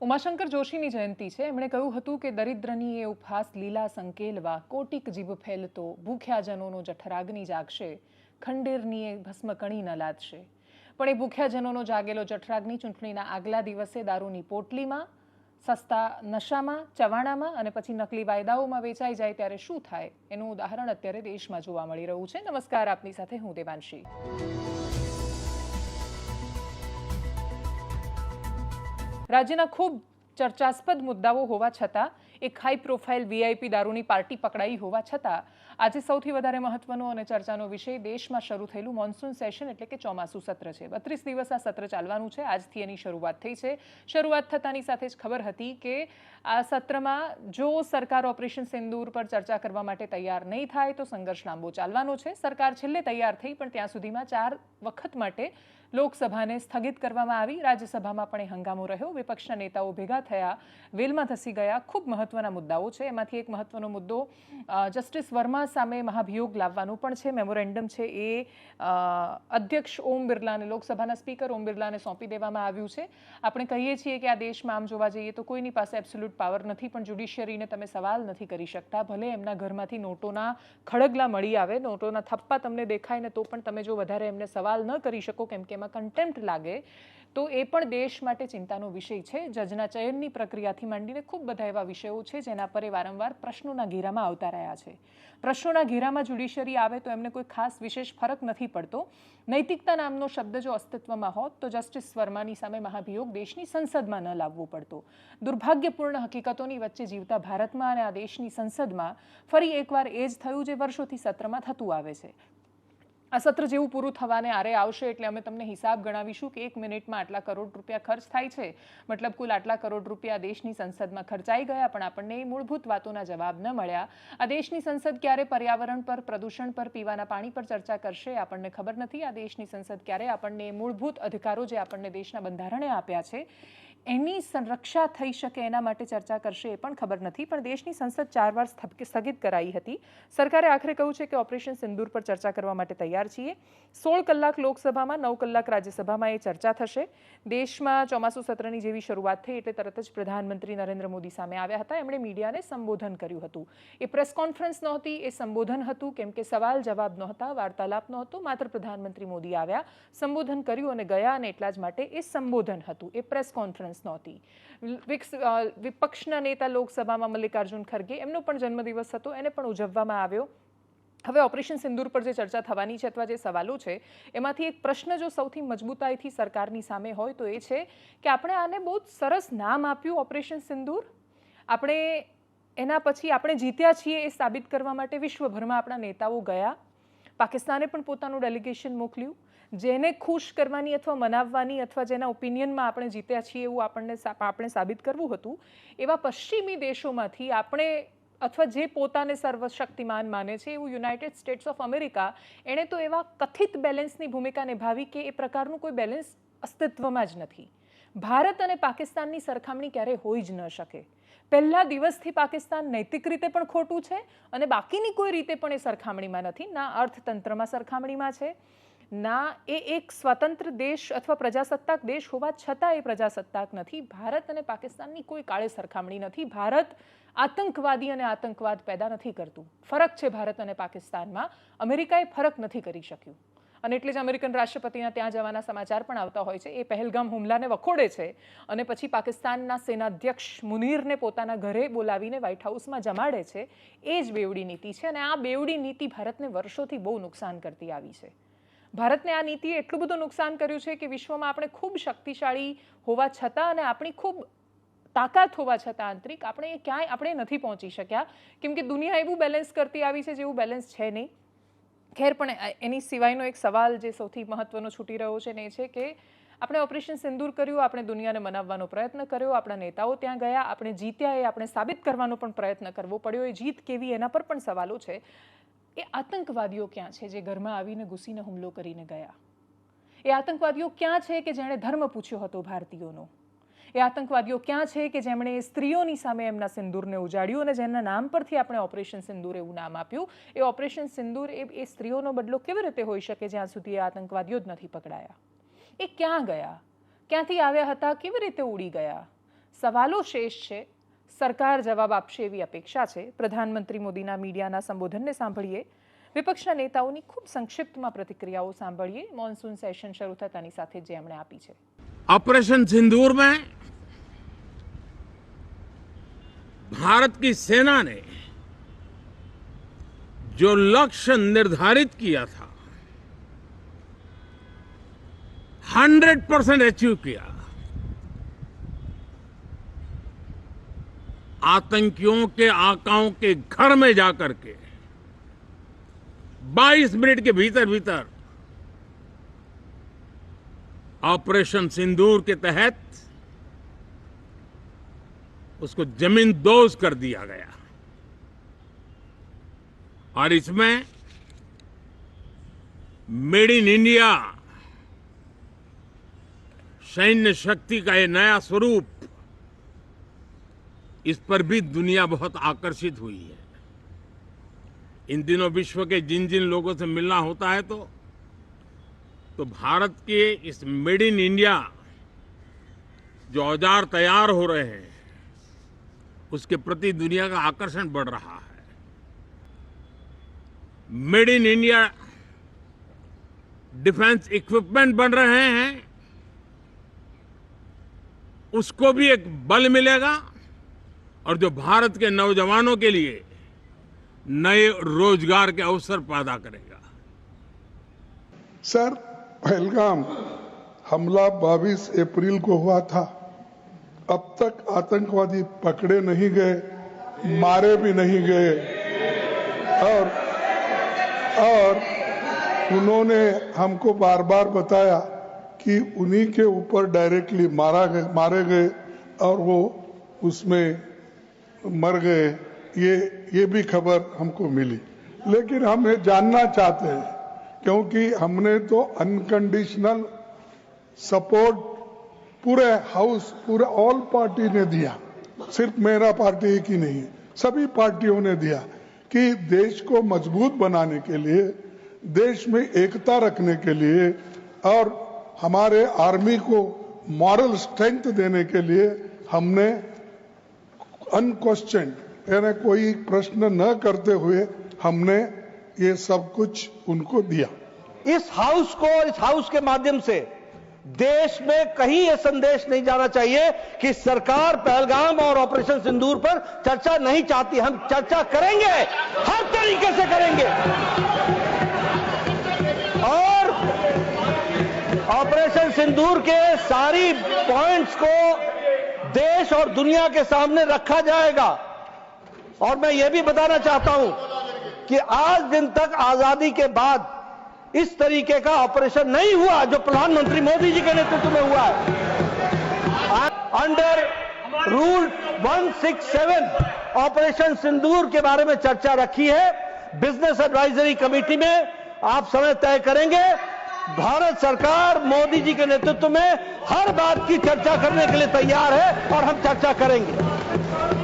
ઉમાશંકર જોશીની જયંતિ છે. એમણે કહ્યું હતું કે દરિદ્રની એ ઉપહાસ, લીલા સંકેલવા કોટિક જીભ ફેલતો ભૂખ્યા જનોનો જઠરાગ્નિ જાગશે, ખંડેરની એ ભસ્મકણી ન લાદશે પણ એ ભૂખ્યા જનોનો જાગેલો જઠરાગ્નિ ચૂંટણીના આગલા દિવસે દારૂની પોટલીમાં, સસ્તા નશામાં, ચવાણામાં અને પછી નકલી વાયદાઓમાં વેચાઈ જાય ત્યારે શું થાય? એનું ઉદાહરણ અત્યારે દેશમાં જોવા મળી રહ્યું છે. નમસ્કાર, આપની સાથે હું દેવાંશી. રાજ્યના ખૂબ ચર્ચાસ્પદ મુદ્દાઓ હોવા છતાં, એક હાઈ પ્રોફાઇલ વીઆઈપી દારૂની પાર્ટી પકડાઈ હોવા છતાં, આજે સૌથી વધારે મહત્વનો અને ચર્ચાનો વિષય દેશમાં શરૂ થયેલું મોન્સૂન સેશન એટલે કે ચોમાસું સત્ર છે. બત્રીસ દિવસ આ સત્ર ચાલવાનું છે. આજથી એની શરૂઆત થઈ છે. શરૂઆત થતાની સાથે જ ખબર હતી કે આ સત્રમાં જો સરકાર ઓપરેશન સિંદૂર પર ચર્ચા કરવા માટે તૈયાર નહીં થાય તો સંઘર્ષ લાંબો ચાલવાનો છે. સરકાર છેલ્લે તૈયાર થઈ, પણ ત્યાં સુધીમાં ચાર વખત માટે લોકસભાને સ્થગિત કરવામાં આવી. રાજ્યસભામાં પણ એ હંગામો રહ્યો. વિપક્ષના નેતાઓ ભેગા થયા. વેલમાં ધસી ગયા. ખૂબ મહત્વના મુદ્દાઓ છે. એમાંથી એક મહત્વનો મુદ્દો જસ્ટિસ વર્મા સામે મહાભિયોગ લાવવાનું પણ છે. મેમોરેન્ડમ છે એ અધ્યક્ષ ઓમ બિરલાને, લોકસભાના સ્પીકર ઓમ બિરલાને સોંપી દેવામાં આવ્યું છે. આપણે કહીએ છીએ કે આ દેશમાં આમ જોવા જઈએ તો કોઈની પાસે એબ્સોલ્યુટ પાવર નથી, પણ જ્યુડિશિયરીને તમે સવાલ નથી કરી શકતા. ભલે એમના ઘરમાંથી નોટોના ખડગલા મળી આવે, નોટોના થપ્પા તમને દેખાય ને તો પણ તમે જો વધારે એમને સવાલ ન કરી શકો, કેમ કે એમાં કન્ટેમ્પ્ટ લાગે, તો એ પણ દેશ માટે ચિંતાનો વિષય છે. જજના ચયનની પ્રક્રિયાથી માંડીને ખૂબ બધા એવા વિષયો છે જેના પર એ વારંવાર પ્રશ્નોના ઘેરામાં આવતા રહ્યા છે. પ્રશ્નોના ઘેરામાં જ્યુડિશિયરી આવે તો એમને કોઈ ખાસ વિશેષ ફરક નથી પડતો. નૈતિકતા નામનો શબ્દ જો અસ્તિત્વમાં હોત તો જસ્ટિસ વર્માની સામે મહાભિયોગ દેશની સંસદમાં ન લાવવો પડતો. દુર્ભાગ્યપૂર્ણ હકીકતોની વચ્ચે જીવતા ભારતમાં અને આ દેશની સંસદમાં ફરી એકવાર એ જ થયું જે વર્ષોથી સત્રમાં થતું આવે છે. આ સત્ર જેવું પૂરું થવાને આરે આવશે એટલે અમે તમને હિસાબ ગણાવીશું કે એક મિનિટમાં આટલા કરોડ રૂપિયા ખર્ચ થાય છે. મતલબ કુલ આટલા કરોડ રૂપિયા દેશની સંસદમાં ખર્ચાઈ ગયા પણ આપણને એ મૂળભૂત વાતોના જવાબ ન મળ્યા. આ દેશની સંસદ ક્યારે પર્યાવરણ પર, પ્રદૂષણ પર, પીવાના પાણી પર ચર્ચા કરશે આપણને ખબર નથી. આ દેશની સંસદ ક્યારે આપણને મૂળભૂત અધિકારો જે આપણને દેશના બંધારણે આપ્યા છે એની સંરક્ષા થઈ શકે એના માટે ચર્ચા કરશે એ પણ ખબર નથી, પણ દેશની સંસદ ચાર વાર સ્થગ- સ્થગિત કરાઈ હતી. સરકારે આખરે કહ્યું છે કે ઓપરેશન સિંદૂર પર ચર્ચા કરવા માટે તૈયાર છીએ. સોળ કલાક લોકસભામાં, નવ કલાક રાજ્યસભામાં એ ચર્ચા થશે. દેશમાં ચોમાસુ સત્રની જેવી શરૂઆત થઈ એટલે તરત જ પ્રધાનમંત્રી નરેન્દ્ર મોદી સામે આવ્યા હતા. એમણે મીડિયાને સંબોધન કર્યું હતું. એ પ્રેસ કોન્ફરન્સ નહોતી, એ સંબોધન હતું, કેમ કે સવાલ જવાબ નહોતા, વાર્તાલાપ નહોતો, માત્ર પ્રધાનમંત્રી મોદી આવ્યા, સંબોધન કર્યું અને ગયા અને એટલા જ માટે એ સંબોધન હતું. એ પ્રેસ કોન્ફરન્સ નહોતી. વિપક્ષના નેતા લોકસભામાં મલ્લિકાર્જુન ખરગે, એમનો પણ જન્મદિવસ હતો, એને પણ ઉજવવામાં આવ્યો. હવે ઓપરેશન સિંદૂર પર જે ચર્ચા થવાની છે અથવા જે સવાલો છે, એમાંથી એક પ્રશ્ન જો સૌથી મજબૂતાઈથી સરકારની સામે હોય તો એ છે કે આપણે આને બહુ સરસ નામ આપ્યું ઓપરેશન સિંદૂર. આપણે એના પછી આપણે જીત્યા છીએ એ સાબિત કરવા માટે વિશ્વભરમાં આપણા નેતાઓ ગયા. પાકિસ્તાને પણ પોતાનું ડેલિગેશન મોકલ્યું. જેને ખુશ કરવાની અથવા મનાવવાની અથવા જેના ઓપિનિયનમાં આપણે જીત્યા છીએ એવું આપણને આપણે સાબિત કરવું હતું, એવા પશ્ચિમી દેશોમાંથી આપણે અથવા જે પોતાને સર્વશક્તિમાન માને છે એવું યુનાઇટેડ સ્ટેટ્સ ઓફ અમેરિકા એણે તો એવા કથિત બેલેન્સની ભૂમિકા નિભાવી કે એ પ્રકારનું કોઈ બેલેન્સ અસ્તિત્વમાં જ નથી. ભારત અને પાકિસ્તાનની સરખામણી ક્યારેય હોઈ જ ન શકે. પહેલા દિવસથી પાકિસ્તાન નૈતિક રીતે પણ ખોટું છે અને બાકીની કોઈ રીતે પણ એ સરખામણીમાં નથી. ના અર્થતંત્રમાં સરખામણીમાં છે. ના, એ એક સ્વતંત્ર દેશ અથવા પ્રજાસત્તાક દેશ હોવા છતાં એ પ્રજાસત્તાક નથી. ભારત અને પાકિસ્તાનની કોઈ કાળે સરખામણી નથી. ભારત આતંકવાદી અને આતંકવાદ પેદા નથી કરતું. ફરક છે ભારત અને પાકિસ્તાનમાં. અમેરિકાએ ફરક નથી કરી શક્યું. અને એટલે જ અમેરિકન રાષ્ટ્રપતિના ત્યાં જવાના સમાચાર પણ આવતા હોય છે. એ પહેલગામ હુમલાને વખોડે છે અને પછી પાકિસ્તાનના સેનાધ્યક્ષ મુનીરને પોતાના ઘરે બોલાવીને વ્હાઇટ હાઉસમાં જમાડે છે. એ જ બેવડી નીતિ છે અને આ બેવડી નીતિ ભારતને વર્ષોથી બહુ નુકસાન કરતી આવી છે. ભારતને આ નીતિએ એટલું બધું નુકસાન કર્યું છે કે વિશ્વમાં આપણે ખૂબ શક્તિશાળી હોવા છતાં અને આપણી ખૂબ તાકાત હોવા છતાં આંતરિક આપણે ક્યાંય આપણે નથી પહોંચી શક્યા. કેમ કે દુનિયા એવું બેલેન્સ કરતી આવી છે જેવું બેલેન્સ છે નહીં. ખેર પણ એની સિવાયનો એક સવાલ જે સૌથી મહત્વનો છૂટી રહ્યો છે ને એ છે કે આપણે ઓપરેશન સિંદૂર કર્યું, આપણે દુનિયાને મનાવવાનો પ્રયત્ન કર્યો, આપણા નેતાઓ ત્યાં ગયા, આપણે જીત્યા એ આપણે સાબિત કરવાનો પણ પ્રયત્ન કરવો પડ્યો. એ જીત કેવી એના પર પણ સવાલો છે. એ આતંકવાદીઓ ક્યાં છે જે ઘરમાં આવીને ઘૂસીને હુમલો કરીને ગયા? એ આતંકવાદીઓ ક્યાં છે કે જેણે ધર્મ પૂછ્યો હતો ભારતીયોનો? એ આતંકવાદીઓ ક્યાં છે કે જેમણે સ્ત્રીઓની સામે એમના સિંદૂરને ઉજાડ્યું અને જેના નામ પરથી આપણે ઓપરેશન સિંદૂર એવું નામ આપ્યું? એ ઓપરેશન સિંદૂર એ એ સ્ત્રીઓનો બદલો કેવી રીતે હોઈ શકે જ્યાં સુધી એ આતંકવાદીઓ જ નથી પકડાયા? એ ક્યાં ગયા? ક્યાંથી આવ્યા હતા? કેવી રીતે ઉડી ગયા? સવાલો શેષ છે સરકાર જવાબ આપશે એવી અપેક્ષા છે પ્રધાનમંત્રી મોદીના મીડિયાના સંબોધનને સાંભળીએ વિપક્ષના નેતાઓની ખૂબ સંક્ષિપ્તમાં પ્રતિક્રિયાઓ સાંભળીએ મોન્સૂન સેશન શરૂ થતાની સાથે જે એમણે આપી છે ऑपरेशन सिंदूर में भारत की सेना ने जो लक्ष्य निर्धारित किया था हंड्रेड परसेंट अचीव किया आतंकियों के आकाओं के घर में जाकर के 22 मिनट के भीतर भीतर ऑपरेशन सिंदूर के तहत उसको ज़मीन दोज कर दिया गया। और इसमें मेड इन इंडिया सैन्य शक्ति का यह नया स्वरूप इस पर भी दुनिया बहुत आकर्षित हुई है। इन दिनों विश्व के जिन जिन लोगों से मिलना होता है तो तो भारत के इस मेड इन इंडिया जो औज़ार तैयार हो रहे हैं, उसके प्रति दुनिया का आकर्षण बढ़ रहा है। Made in India defence equipment बन रहे हैं, उसको भी एक बल मिलेगा। और जो भारत के नौजवानों के लिए नए रोज़गार के अवसर पैदा करेगा। सर, पहलगाम, हमला 22 अप्रैल को हुआ था। अब तक आतंकवादी पकड़े नहीं गए, मारे भी नहीं गए। और और उन्होंने हमको बार बार बताया कि उन्हीं के ऊपर डायरेक्टली मारा गए, मारे गए और वो उसमें मर गए, ये ये भी खबर हमको मिली। लेकिन हम ये जानना चाहते हैं, क्योंकि हमने तो अनकंडीशनल सपोर्ट पूरे हाउस पूरे ऑल पार्टी ने दिया। सिर्फ़ मेरा पार्टी एक ही नहीं, सभी पार्टियों ने दिया कि देश को मज़बूत बनाने के लिए, देश में एकता रखने के लिए और हमारे आर्मी को मॉरल स्ट्रेंथ देने के लिए हमने अनक्वेश्चन यानी कोई प्रश्न न करते हुए हमने ये सब कुछ उनको दिया। इस हाउस को और इस हाउस के माध्यम से देश में कहीं यह संदेश नहीं जाना चाहिए कि सरकार पहलगाम और ऑपरेशन सिंदूर पर चर्चा नहीं चाहती। हम चर्चा करेंगे, हर तरीके से करेंगे। और ऑपरेशन सिंदूर के सारी पॉइंट्स को देश और दुनिया के सामने रखा जाएगा। और मैं यह भी बताना चाहता हूँ कि आज दिन तक आज़ादी के बाद इस तरीके का ऑपरेशन नहीं हुआ जो प्रधानमंत्री मोदी जी के नेतृत्व में हुआ है। अंडर रूल 167 ऑपरेशन सिंदूर के बारे में चर्चा रखी है। बिज़नेस एडवाइजरी कमेटी में आप समय तय करेंगे। भारत सरकार मोदी जी के नेतृत्व में हर बात की चर्चा करने के लिए तैयार है और हम चर्चा करेंगे